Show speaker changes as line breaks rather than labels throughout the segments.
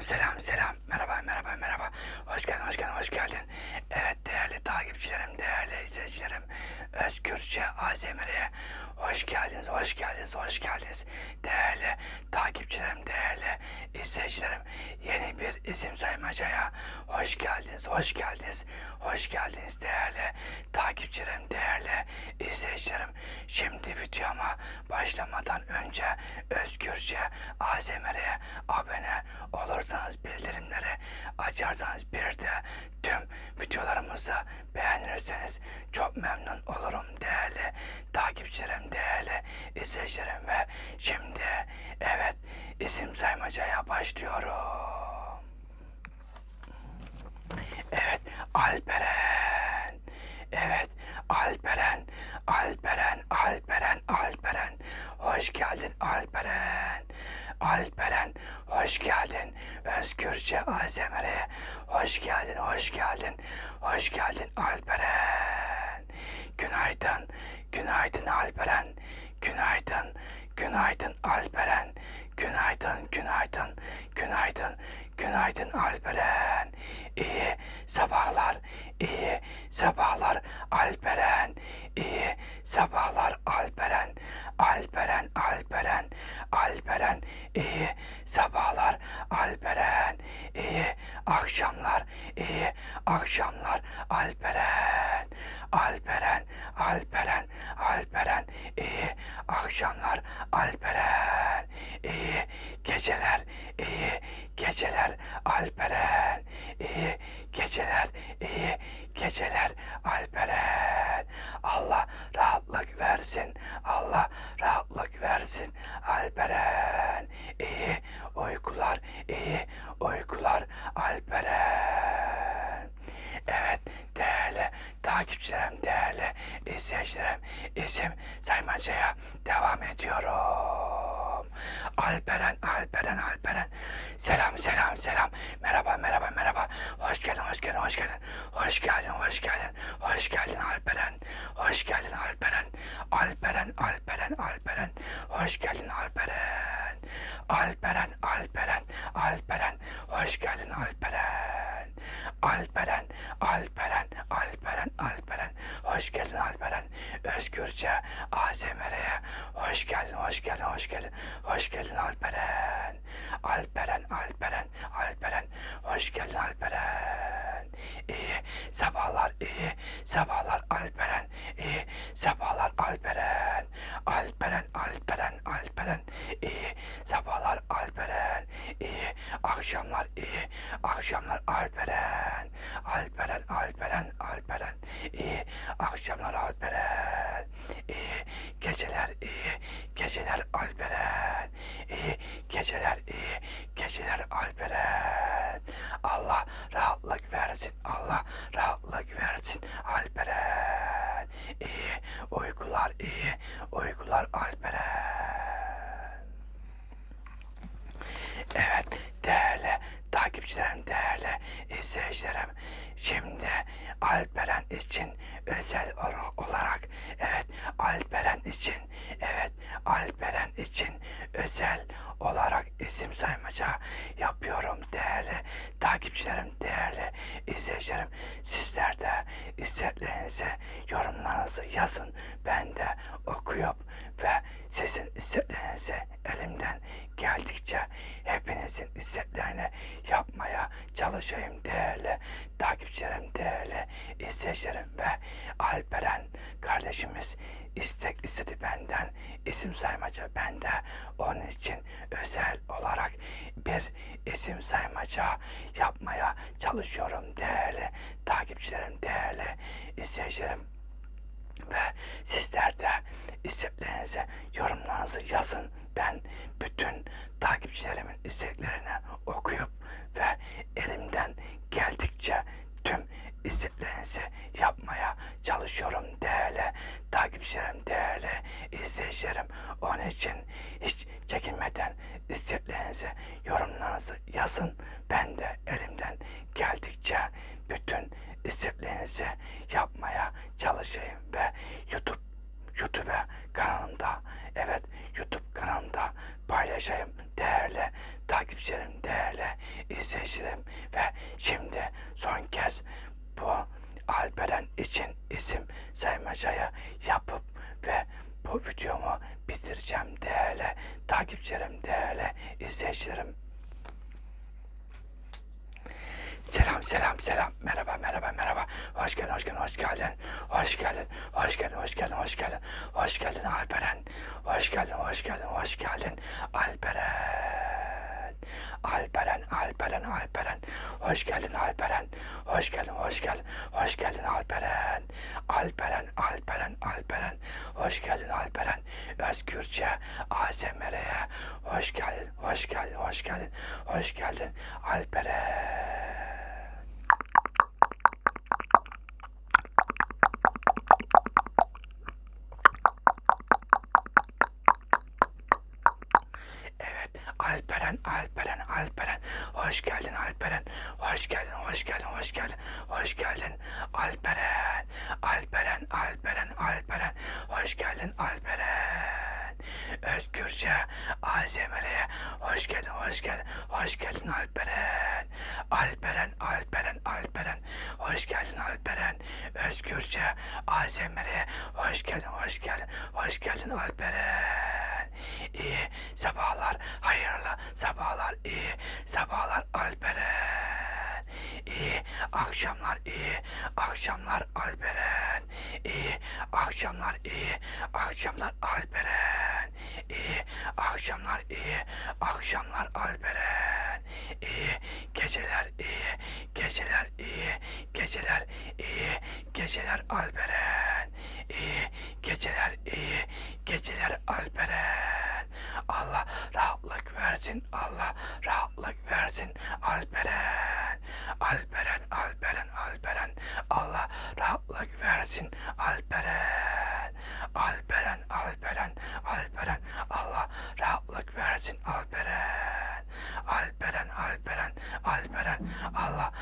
Selam selam selam. Merhaba merhaba merhaba. Hoş geldin hoş geldin hoş geldin. Evet değerli takipçilerim, değerli izleyicilerim. Özgürce ASMR'ye hoş geldiniz, hoş geldiniz, hoş geldiniz. Değerli takipçilerim, değerli izleyicilerim. Yeni bir isim saymacaya hoş geldiniz, hoş geldiniz, hoş geldiniz değerli takipçilerim, değerli izleyicilerim. Şimdi videoma başlamadan önce Özgürce ASMR'ye abone olursanız bildirimleri açarsanız bir de tüm videolarımızı beğenirseniz çok memnun olurum değerli takipçilerim, değerli izleyicilerim ve şimdi evet isim saymacaya başlıyorum. Evet Alperen. Evet. Alperen, Alperen, Alperen. Hoş geldin Alperen. Alperen hoş geldin. Özgürce ASMR'e hoş geldin, hoş geldin. Hoş geldin Alperen. Günaydın, günaydın Alperen. Günaydın, günaydın Alperen. Günaydın, günaydın, günaydın, günaydın Alperen. İyi sabahlar, iyi sabahlar Alperen. İyi sabahlar Alperen. Alperen, Alperen, Alperen. İyi sabahlar Alperen. İyi akşamlar, iyi akşamlar Alperen. Alperen, Alperen, Alperen. İyi akşamlar Alperen. İyi geceler, iyi geceler Alperen. İyi geceler, iyi geceler Alperen. Allah rahatlık versin. Allah rahatlık versin Alperen. İyi uykular, iyi uykular Alperen. Evet değerli takipçilerim, değerli izleyicilerim isim saymacaya devam ediyorum. Alperen, Alperen, Alperen. Selam, selam, selam. Merhaba, merhaba, merhaba. Hoş geldin, hoş geldin, hoş geldin. Hoş geldin, hoş geldin. Hoş geldin Alperen. Hoş geldin Alperen. Alperen, Alperen, Alperen. Hoş geldin Alperen. Alperen, Alperen, Alperen. Hoş geldin Alperen. Alperen, Alperen, Alperen, Alperen. Hoş geldin Alperen. Özgürce ASMR'ye hoş geldin, hoş geldin, hoş geldin. Hoş geldin Alperen. Alperen, Alperen, Alperen. Hoş geldin Alperen. İyi sabahlar, iyi sabahlar Alperen. İyi sabahlar Alperen. Alperen, Alperen, Alperen. İyi sabahlar Alperen. İyi akşamlar, iyi akşamlar Alperen. Alperen, Alperen, Alperen. İyi akşamlar Alperen. İyi geceler, iyi geceler Alperen. İyi geceler, iyi geceler Alperen. Allah rahatlık versin. Allah rahatlık versin Alperen. İyi uykular, iyi uykular Alperen. Evet değerli takipçilerim, değerli izleyicilerim. Şimdi Alperen için özel olarak evet Alperen için evet Alperen için özel isim saymaca yapıyorum değerli takipçilerim, değerli izleyicilerim. Sizler de isteklerinizi, yorumlarınızı yazın. Ben de okuyup ve sizin isteklerinizi elimden geldikçe hepinizin isteklerini yapmaya çalışayım değerli takipçilerim, değerli izleyicilerim ve Alperen kardeşimiz istek istedi benden isim saymaca bende onun için özel isim saymaca yapmaya çalışıyorum değerli takipçilerim, değerli izleyicilerim ve sizler de isteklerinizi, yorumlarınızı yazın. Ben bütün takipçilerimin isteklerini okuyup ve elimden geldikçe tüm isteklerinizi yapmaya çalışıyorum değerli takipçilerim, değerli izleyicilerim. Onun için hiç çekinmeden isteklerinizi, yorumlarınızı yazın. Ben de elimden geldikçe bütün isteklerinizi yapmaya çalışayım ve YouTube YouTube kanalımda evet YouTube kanalımda paylaşayım değerli takipçilerim, değerli izleyicilerim ve şimdi son kez bu Alperen için isim saymacayı yapıp ve bu videomu bitireceğim değerli takipçilerim, değerli izleyicilerim. Selam selam selam. Merhaba merhaba merhaba. Hoş geldin hoş geldin hoş geldin. Hoş geldin. Hoş geldin hoş geldin hoş geldin. Hoş geldin Alperen. Hoş geldin hoş geldin hoş geldin. Alperen. Alperen Alperen Alperen. Hoş geldin Alperen. Hoş geldin hoş geldin. Hoş geldin Alperen. Alperen Alperen Alperen. Hoş geldin Alperen. Özgürce ASMR'ye hoş geldin. Hoş geldin hoş geldin. Hoş geldin Alperen. Evet, Alperen, Alperen, Alperen. Hoş geldin Alperen. Hoş geldin, hoş geldin, hoş geldin. Hoş geldin Alperen. Alperen, Alperen, Alperen. Hoş geldin Alperen. Özgürce ASMR'ye hoş geldin, hoş geldin. Hoş geldin Alperen. Alperen, Alperen, Alperen. Hoş geldin Alperen. Özgürce ASMR'ye hoş geldin, hoş geldin. Hoş geldin Alperen. İyi sabahlar, hayırlı sabahlar, iyi sabahlar Alperen. İyi akşamlar, iyi akşamlar Alperen. İyi akşamlar, iyi akşamlar Alperen. İyi akşamlar, iyi akşamlar Alperen. İyi geceler, iyi geceler, iyi geceler, iyi geceler Alperen. İyi geceler, iyi geceler Alperen. Allah rahatlık versin, Allah rahatlık versin Alperen. Alperen, Alperen, Alperen. Allah rahatlık versin Alperen. Alperen, Alperen, Alperen. Allah rahatlık versin Alperen. Alperen, Alperen, Alperen. Allah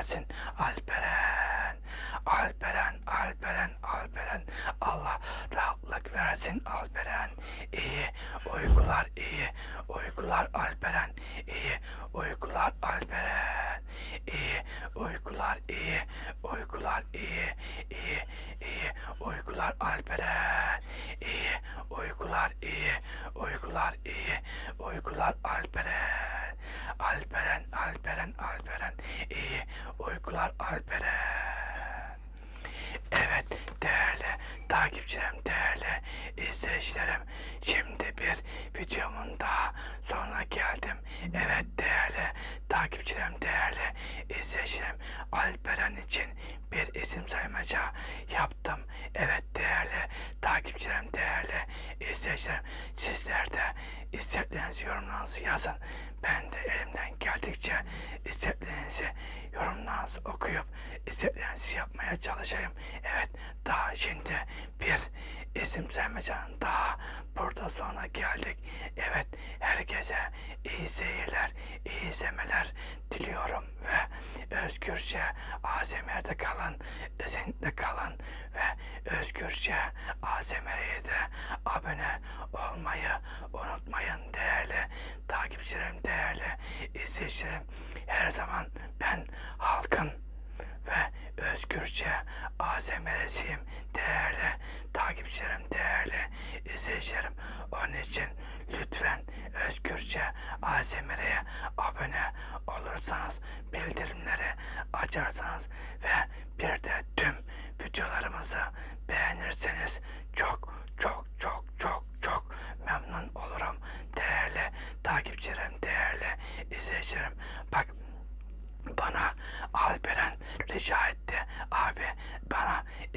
versin Alperen. Alperen, Alperen, Alperen. Allah rahatlık versin Alperen. İyi uykular, iyi uykular Alperen. İyi uykular Alperen. İyi uykular, iyi uykular, iyi, iyi, iyi uykular Alperen. İyi uykular, iyi uykular, iyi uykular Alperen. Alperen, Alperen, Alperen. Uykular Alperen. Evet değerli takipçilerim, değerli izleyicilerim. Şimdi bir videomun daha sonuna geldim. Evet değerli takipçilerim, değerli izleyicilerim. Alperen için bir isim saymaca yaptım. Evet değerli takipçilerim, değerli izleyicilerim. Sizler de isteklerinizi yorumlarınızı yazın. Ben de elimden geldikçe isteklerinizi yorumlarınızı okuyup isteklerinizi yapmaya çalışayım. Evet daha şimdi bir isim saymacanın daha burada sonra geldik. Evet herkese iyi seyirler, iyi izlemeler diliyorum ve özgürce ASMR'de kalan, izinle kalan ve özgürce ASMR'ye de abone olmayı unutmayın değerli takipçilerim, değerli izleyicilerim. Her zaman ben halkın ve özgürce ASMR'siyim. Değerli takipçilerim, değerli izleyicilerim. Onun için lütfen özgürce ASMR'ye abone olursanız, bildirimleri açarsanız ve bir de tüm videolarımızı beğenirseniz çok çok çok çok çok memnun olurum. Değerli takipçilerim, değerli izleyicilerim. Bak bana Alperen rica etti.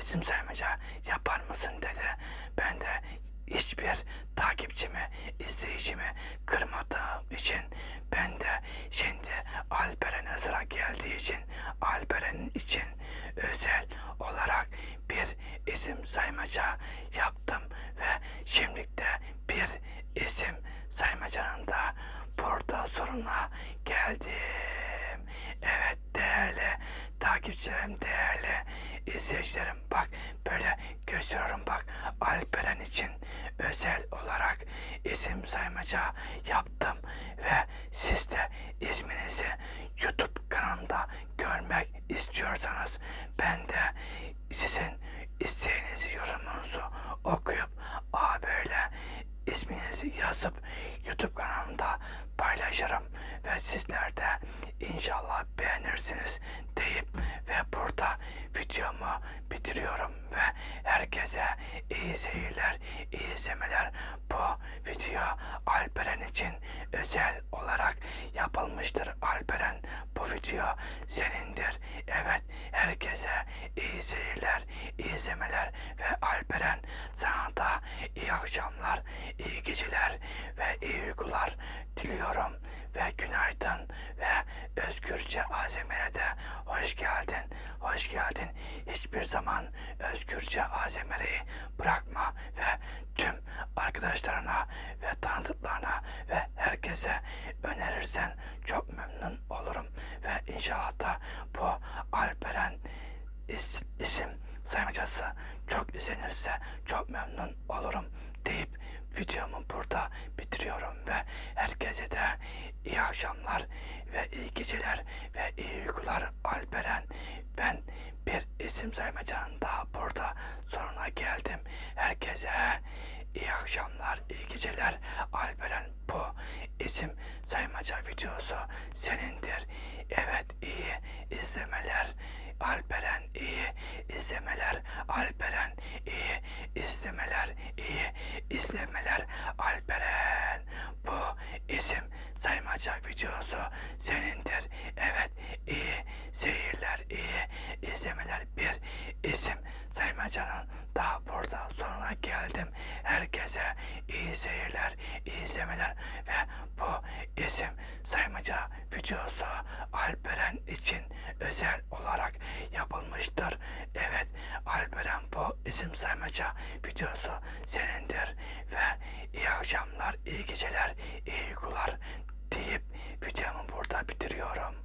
İsim saymaca yapar mısın dedi. Ben de hiçbir takipçimi, izleyicimi kırmadığım için ben de şimdi Alperen'e sıra geldiği için Alperen için özel olarak bir isim saymaca yaptım ve şimdilik de bir isim saymacanın da burada soruna geldim. Evet değerli takipçilerim, değerli izleyicilerim bak böyle gösteriyorum bak Alperen için özel olarak isim saymaca yaptım ve siz de isminizi sizler de inşallah beğenirsiniz deyip ve burada videomu bitiriyorum ve herkese iyi seyirler, iyi izlemeler. Bu video Alperen için özel olarak yapılmıştır. Alperen bu video senindir. Evet herkese iyi seyirler, iyi izlemeler ve Alperen sana da iyi akşamlar, iyi geceler ve iyi uykular diliyorum ve günaydın ve özgürce ASMR'e de hoş geldin, hoş geldin. Hiçbir zaman özgürce ASMR'yi bırakma ve tüm arkadaşlarına ve tanıdıklarına ve herkese önerirsen çok memnun olurum ve inşallah da bu Alperen is- isim saymacası çok izlenirse çok memnun olurum deyip videomu burada bitiriyorum ve herkese de iyi akşamlar ve iyi geceler ve iyi uykular Alperen. Ben bir isim saymacanın daha burada sonuna geldim. Herkese iyi akşamlar, iyi geceler. Alperen bu isim saymaca videosu senindir. Evet iyi izlemeler. Alperen iyi izlemeler. Alperen iyi izlemeler. iyi izlemeler. Alperen bu isim saymaca videosu iyi seyirler, iyi izlemeler ve bu isim saymaca videosu Alperen için özel olarak yapılmıştır. Evet Alperen bu isim saymaca videosu senindir ve iyi akşamlar, iyi geceler, iyi uykular deyip videomu burada bitiriyorum.